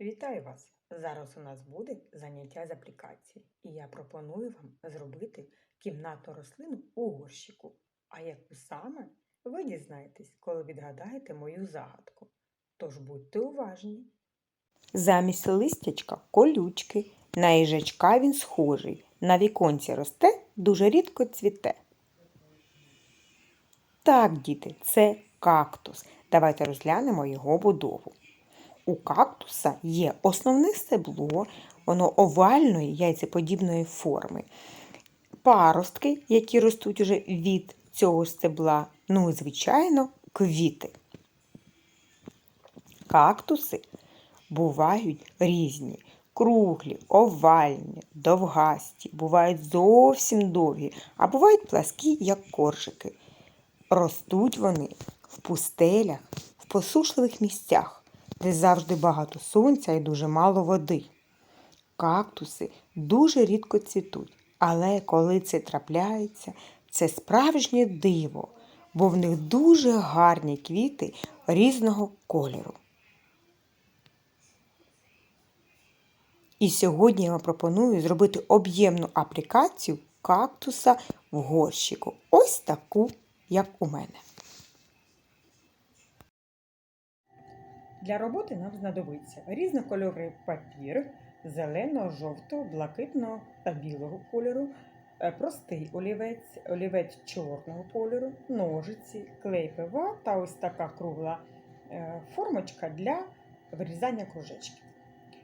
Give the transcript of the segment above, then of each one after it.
Вітаю вас! Зараз у нас буде заняття з аплікації, і я пропоную вам зробити кімнатну рослину у горщику. А яку саме ви дізнаєтесь, коли відгадаєте мою загадку. Тож будьте уважні. Замість листячка колючки, на їжачка він схожий, на віконці росте, дуже рідко цвіте. Так, діти, це кактус. Давайте розглянемо його будову. У кактуса є основне стебло, воно овальної яйцеподібної форми. Паростки, які ростуть уже від цього стебла, ну і, звичайно, квіти. Кактуси бувають різні. Круглі, овальні, довгасті, бувають зовсім довгі, а бувають пласкі, як коржики. Ростуть вони в пустелях, в посушливих місцях, де завжди багато сонця і дуже мало води. Кактуси дуже рідко цвітуть, але коли це трапляється, це справжнє диво, бо в них дуже гарні квіти різного кольору. І сьогодні я вам пропоную зробити об'ємну аплікацію кактуса в горщику. Ось таку, як у мене. Для роботи нам знадобиться різнокольоровий папір зеленого, жовтого, блакитного та білого кольору, е, простий олівець, олівець чорного кольору, ножиці, клей ПВА та ось така кругла е, формочка для вирізання кружечків.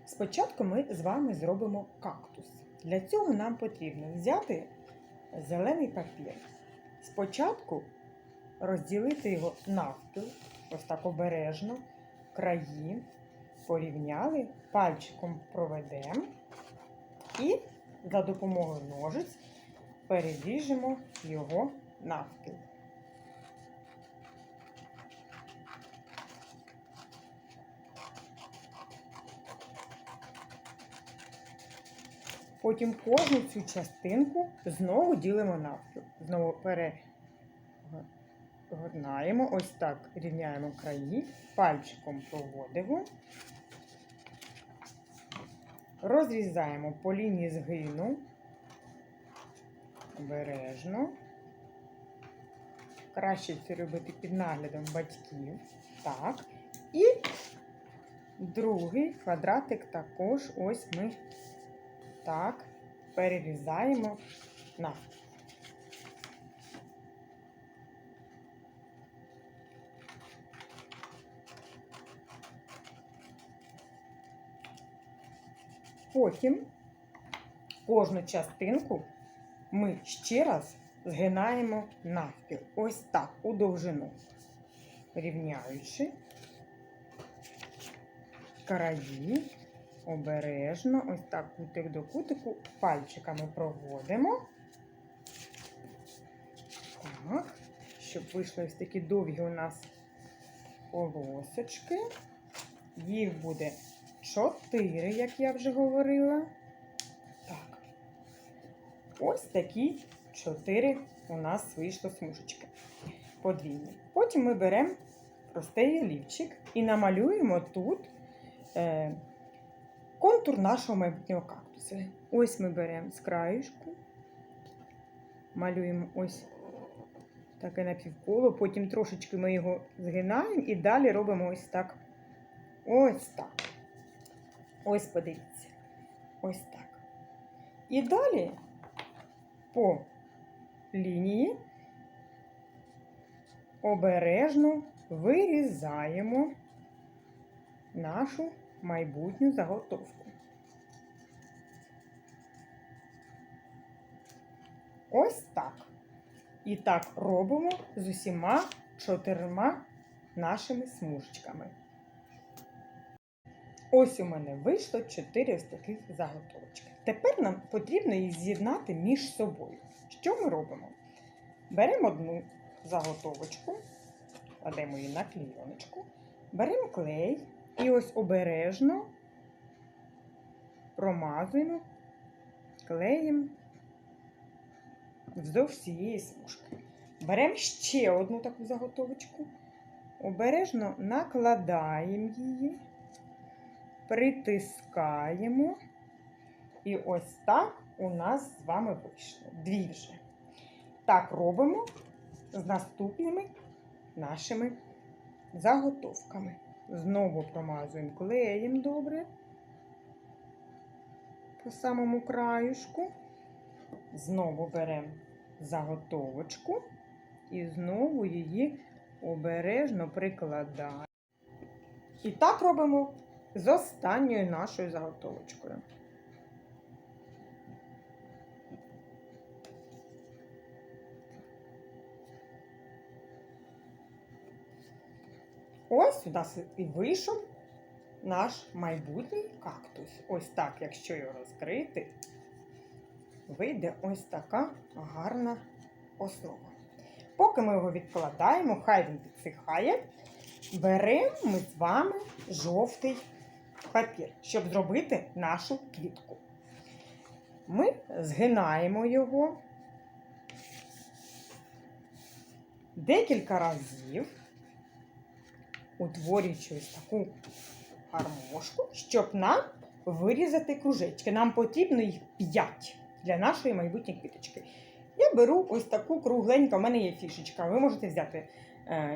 Спочатку ми з вами зробимо кактус. Для цього нам потрібно взяти зелений папір. Спочатку розділити його навпіл, ось так обережно, краї, порівняли, пальчиком проведемо і за допомогою ножиць переріжемо його навпіл. Потім кожну цю частинку знову ділимо навпіл. Знову перегорнаємо, ось так рівняємо краї, пальчиком проводимо, розрізаємо по лінії згину, обережно. Краще це робити під наглядом батьків. Так. І другий квадратик також ось ми так, перерізаємо на. Потім кожну частинку ми ще раз згинаємо навпіл. Ось так, у довжину, рівняючи краї обережно, ось так кутик до кутику, пальчиками проводимо. Так, щоб вийшли ось такі довгі у нас полосочки. Їх буде чотири, як я вже говорила. Так. Ось такі чотири у нас вийшло смужечки. Подвійні. Потім ми беремо простий олівчик і намалюємо тут. Е, контур нашого майбутнього кактуса. Ось ми беремо з краєшку, малюємо ось таке напівколо, потім трошечки ми його згинаємо і далі робимо ось так. Ось так. Ось подивіться. Ось так. І далі по лінії обережно вирізаємо нашу майбутню заготовку. Ось так. І так робимо з усіма чотирма нашими смужечками. Ось у мене вийшло чотири ось таких заготовочки. Тепер нам потрібно їх з'єднати між собою. Що ми робимо? Беремо одну заготовочку, кладемо її на клійоночку, беремо клей. І ось обережно промазуємо клеєм вздовж всієї смужки. Беремо ще одну таку заготовочку, обережно накладаємо її, притискаємо. І ось так у нас з вами вийшло. Дві вже. Так робимо з наступними нашими заготовками. Знову промазуємо клеєм добре по самому краюшку. Знову беремо заготовочку і знову її обережно прикладаємо. І так робимо з останньою нашою заготовочкою. Ось у нас і вийшов наш майбутній кактус. Ось так, якщо його розкрити, вийде ось така гарна основа. Поки ми його відкладаємо, хай він підсихає, беремо ми з вами жовтий папір, щоб зробити нашу квітку. Ми згинаємо його декілька разів, утворюючи ось таку гармошку, щоб нам вирізати кружечки. Нам потрібно їх 5 для нашої майбутньої квіточки. Я беру ось таку кругленьку, у мене є фішечка. Ви можете взяти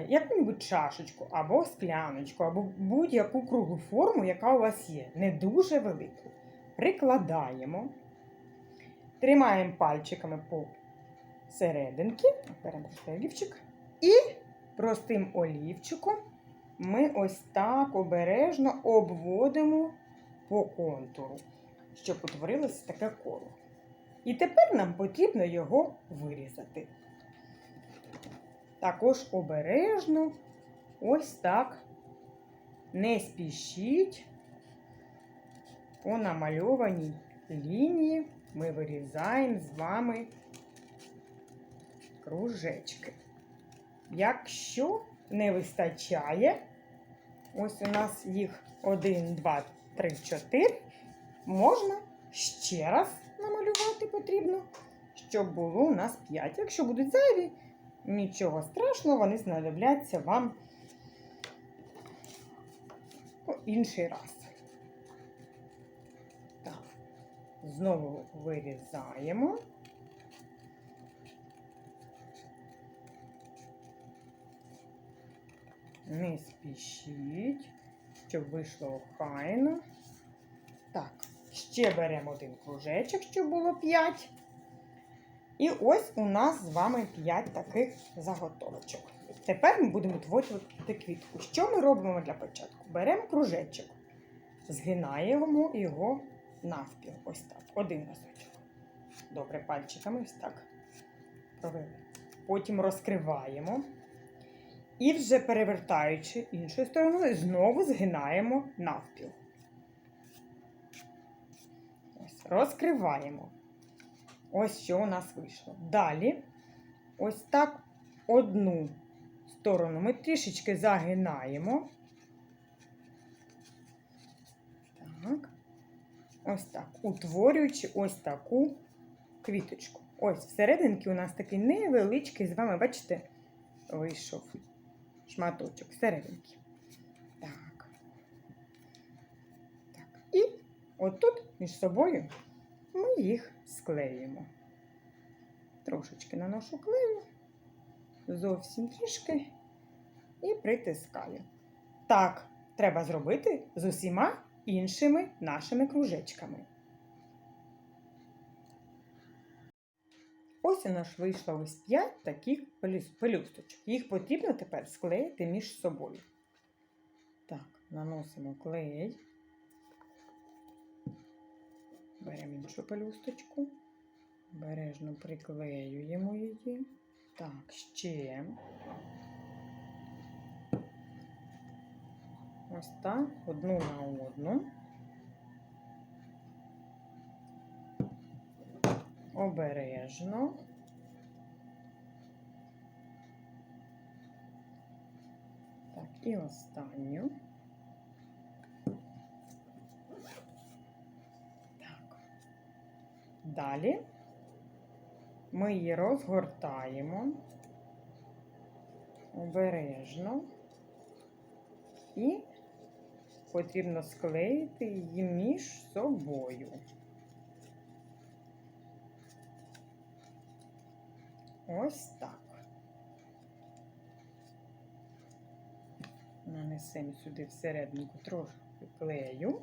яку-небудь чашечку або скляночку, або будь-яку круглу форму, яка у вас є, не дуже велику. Прикладаємо, тримаємо пальчиками по серединки, беремо олівчик, і простим олівчиком ми ось так обережно обводимо по контуру, щоб утворилося таке коло. І тепер нам потрібно його вирізати. Також обережно, ось так, не спішіть, по намальованій лінії ми вирізаємо з вами кружечки. Якщо не вистачає, ось у нас їх 1, 2, 3, 4, можна ще раз намалювати потрібно, щоб було у нас 5. Якщо будуть зайві, нічого страшного, вони знадобляться вам інший раз. Так, знову вирізаємо. Не спішіть, щоб вийшло охайно. Так, ще беремо один кружечок, щоб було 5. І ось у нас з вами 5 таких заготовочок. Тепер ми будемо творювати квітку. Що ми робимо для початку? Беремо кружечок, згинаємо його навпіл. Ось так. Один разочок. Добре, пальчиками ось так. Провели. Потім розкриваємо. І вже перевертаючи іншою стороною, знову згинаємо навпіл. Ось, розкриваємо. Ось що у нас вийшло. Далі, ось так одну сторону ми трішечки загинаємо. Так. Ось так. Утворюючи ось таку квіточку. Ось всерединки у нас такий невеличкий, з вами, бачите, вийшов шматочок всерединки. Так. Так. І отут між собою ми їх склеїмо. Трошечки наношу клею, зовсім трішки і притискаю. Так, треба зробити з усіма іншими нашими кружечками. Ось у нас вийшло ось 5 таких пелюсточок. Їх потрібно тепер склеїти між собою. Так, наносимо клей. Беремо іншу пелюсточку. Бережно приклеюємо її. Так, ще. Ось так, одну на одну. Обережно. Так, і останню. Далі ми її розгортаємо обережно і потрібно склеїти її між собою. Ось так. Нанесемо сюди всерединку трошки клею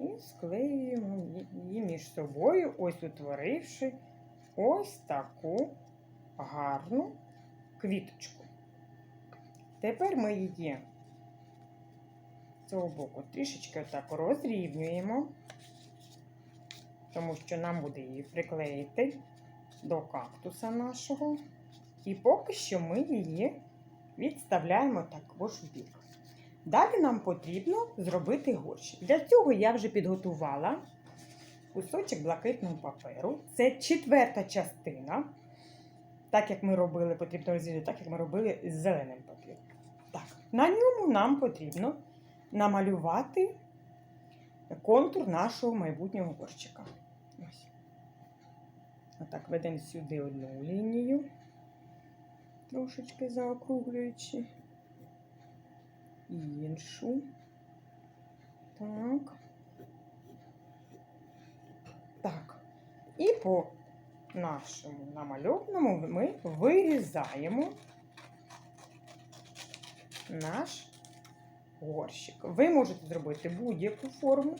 і склеюємо її між собою, ось утворивши ось таку гарну квіточку. Тепер ми її з цього боку трішечки отак розрівнюємо, тому що нам буде її приклеїти до кактуса нашого. І поки що ми її відставляємо також в бік. Далі нам потрібно зробити горщик. Для цього я вже підготувала кусочок блакитного паперу. Це четверта частина. Так як ми робили, потрібно розділити, так як ми робили з зеленим папіром. Так, на ньому нам потрібно намалювати контур нашого майбутнього горщика. Ось. Отак, ведемо сюди одну лінію, трошечки заокруглюючи. Іншу. Так. Так. І по нашому намальованому ми вирізаємо наш горщик. Ви можете зробити будь-яку форму,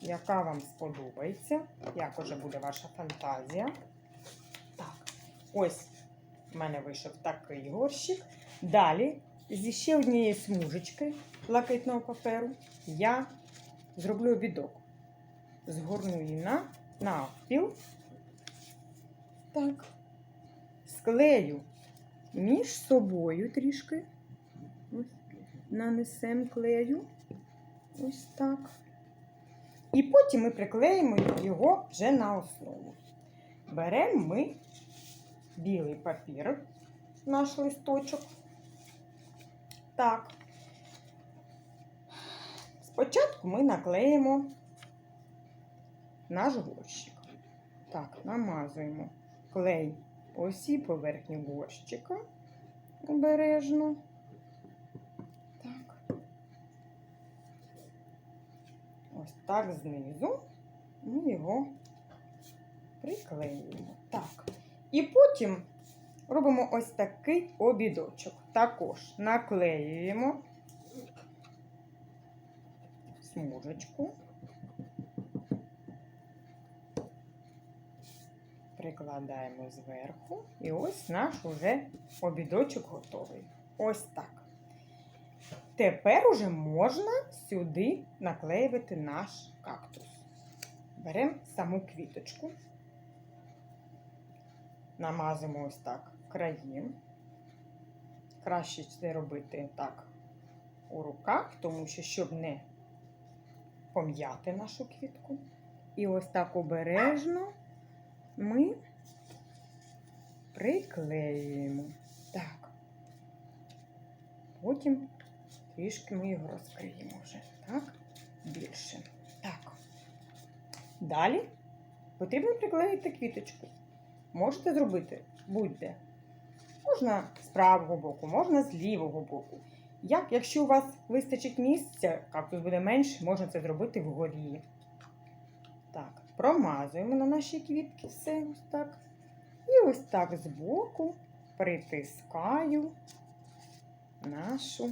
яка вам сподобається, як уже буде ваша фантазія. Так, ось в мене вийшов такий горщик. Далі, зі ще однієї смужечки блакитного паперу, я зроблю обідок. Згорну її на навпіл. Так, склею між собою трішки. Ось, нанесемо клею. Ось так. І потім ми приклеїмо його вже на основу. Беремо ми білий папір, наш листочок. Так. Спочатку ми наклеїмо наш горщик. Так, намазуємо клей по всій поверхні горщика обережно. Так. Ось так знизу ми його приклеюємо. Так. І потім робимо ось такий обідочок. Також наклеюємо смужечку. Прикладаємо зверху. І ось наш уже обідочок готовий. Ось так. Тепер уже можна сюди наклеювати наш кактус. Беремо саму квіточку, намазуємо ось так краї. Краще це робити так у руках, тому що, щоб не пом'яти нашу квітку. І ось так обережно ми приклеюємо. Так. Потім трішки ми його розкриємо вже. Так, більше. Так. Далі потрібно приклеїти квіточку. Можете зробити будь-де. Можна з правого боку, можна з лівого боку. Як, якщо у вас вистачить місця, кактус буде менше, можна це зробити вгорі. Так, промазуємо на наші квітки все ось так. І ось так збоку притискаю нашу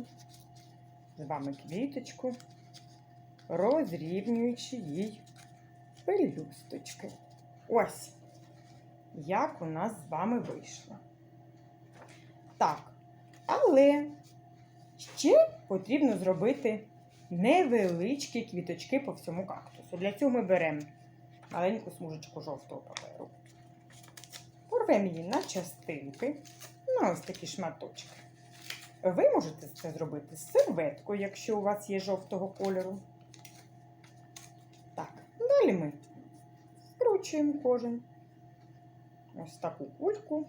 з вами квіточку, розрівнюючи їй пелюсточки. Ось, як у нас з вами вийшло. Так, але ще потрібно зробити невеличкі квіточки по всьому кактусу. Для цього ми беремо маленьку смужечку жовтого паперу. Порвемо її на частинки, на ось такі шматочки. Ви можете це зробити з серветкою, якщо у вас є жовтого кольору. Так, далі ми скручуємо кожен. Ось таку кульку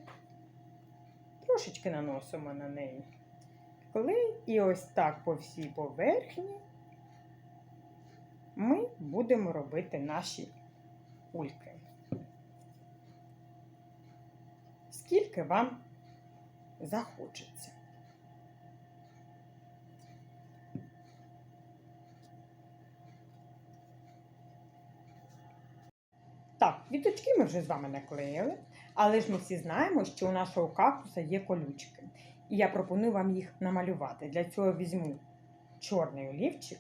трошечки наносимо на неї клей і ось так по всій поверхні ми будемо робити наші кульки. Скільки вам захочеться. Так, віточки ми вже з вами наклеїли але ж ми всі знаємо, що у нашого кактуса є колючки. І я пропоную вам їх намалювати. Для цього візьму чорний олівчик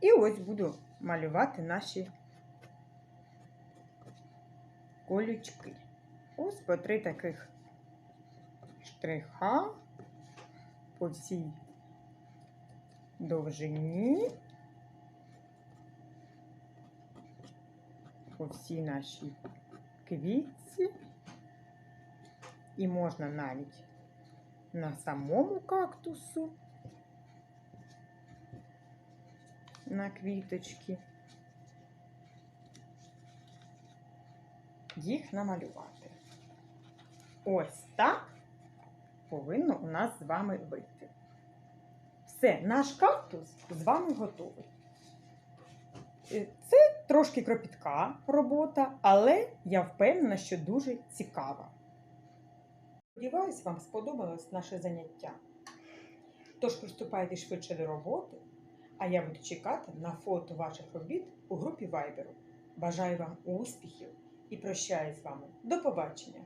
і ось буду малювати наші колючки. Ось по три таких штриха по всій довжині. По всій нашій квітці. І можна навіть на самому кактусу, на квіточки. Їх намалювати. Ось так повинно у нас з вами вийти. Все, наш кактус з вами готовий. Е, Це трошки кропітка робота, але я впевнена, що дуже цікава. Сподіваюсь, вам сподобалось наше заняття. Тож приступайте швидше до роботи, а я буду чекати на фото ваших робіт у групі Viber. Бажаю вам успіхів і прощаюсь з вами. До побачення!